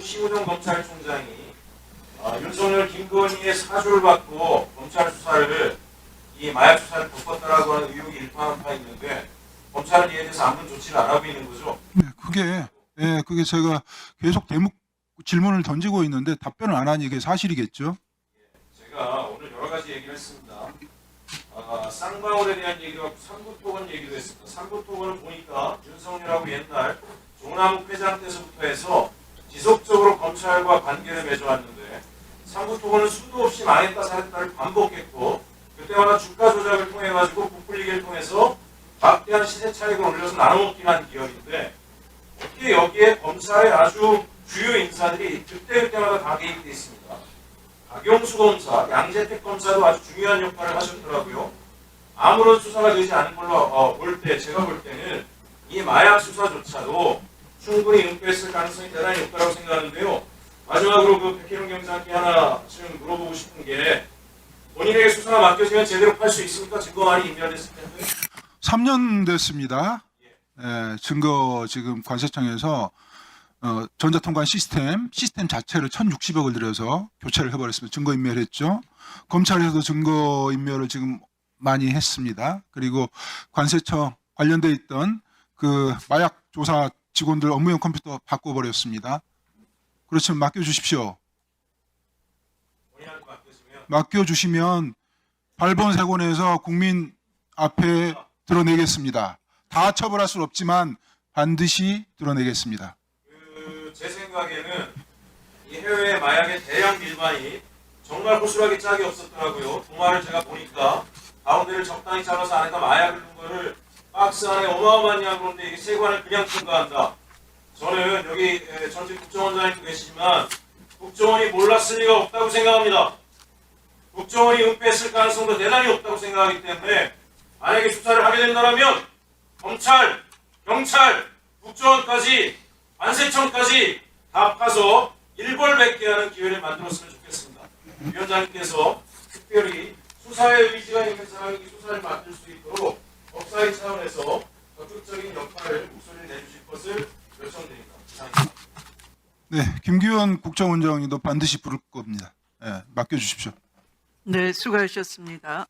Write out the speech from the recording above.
심우정 검찰총장이 아, 윤석열 김건희의 사주를 받고 검찰 수사를 이 마약 수사를 덮었다라고 하는 의혹이 일파만파 있는데 검찰은 이에 대해서 아무런 조치를 안 하고 있는 거죠. 네, 그게 예, 그게 제가 계속 대목 질문을 던지고 있는데 답변을 안 하니 이게 사실이겠죠? 제가 오늘 여러 가지 얘기를 했습니다. 아, 쌍방울에 대한 얘기도 하고 삼부토건 얘기도 했습니다. 삼부토건을 보니까 윤석열하고 옛날 종남욱 회장 때서부터 해서 지속적으로 검찰과 관계를 맺어왔는데 삼부토건은 수도 없이 망했다 살았다를 반복했고 그때마다 주가 조작을 통해 가지고 부풀리기를 통해서 막대한 시세 차익을 올려서 나눠먹긴 한 기업인데 어떻게 여기에 검찰의 아주 주요 인사들이 그때그때마다 다 개입돼 있습니다. 박용수 검사, 양재택 검사도 아주 중요한 역할을 하셨더라고요. 아무런 수사가 되지 않은 걸로 어, 볼 때, 제가 볼 때는 이 마약 수사조차도 충분히 은폐했을 가능성이 대단히 높다고 생각하는데요. 마지막으로 그 백혜룡 경장께 하나 지금 물어보고 싶은 게 본인에게 수사가 맡겨지면 제대로 팔 수 있습니까? 증거 많이 인멸됐을 텐데. 3년 됐습니다. 예, 증거 지금 관세청에서 어, 전자통관 시스템 시스템 자체를 1,060억을 들여서 교체를 해버렸습니다. 증거 인멸했죠. 검찰에서도 증거 인멸을 지금 많이 했습니다. 그리고 관세청 관련돼 있던 그 마약 조사 직원들 업무용 컴퓨터 바꿔버렸습니다. 그렇지만 맡겨주십시오. 맡겨주시면 발본색원에서 국민 앞에 드러내겠습니다. 다 처벌할 수는 없지만 반드시 드러내겠습니다. 그 제 생각에는 이 해외 마약의 대량 밀반이 정말 호술하게 짝이 없었더라고요. 동화를 제가 보니까 가운데를 적당히 잘라서 안에다 마약을 넣은 거를 박스 안에 어마어마한 양으로 그런데 이게 세관을 그냥 통과한다. 저는 여기 에, 전직 국정원장님도 계시지만 국정원이 몰랐을 리가 없다고 생각합니다. 국정원이 은폐했을 가능성도 대단히 없다고 생각하기 때문에 만약에 수사를 하게 된다면 검찰, 경찰, 국정원까지 관세청까지 다 파서 일벌백계 하는 기회를 만들었으면 좋겠습니다. 위원장님께서 특별히 수사에 의지가 있는 사람이 이 수사를 맡을 수 있도록 법사위 차원에서 적극적인 역할을 목소리를 내주실 것을 요청드립니다. 이상입니다. 네, 김규현 국정원장님도 반드시 부를 겁니다. 예, 맡겨주십시오. 네, 수고하셨습니다.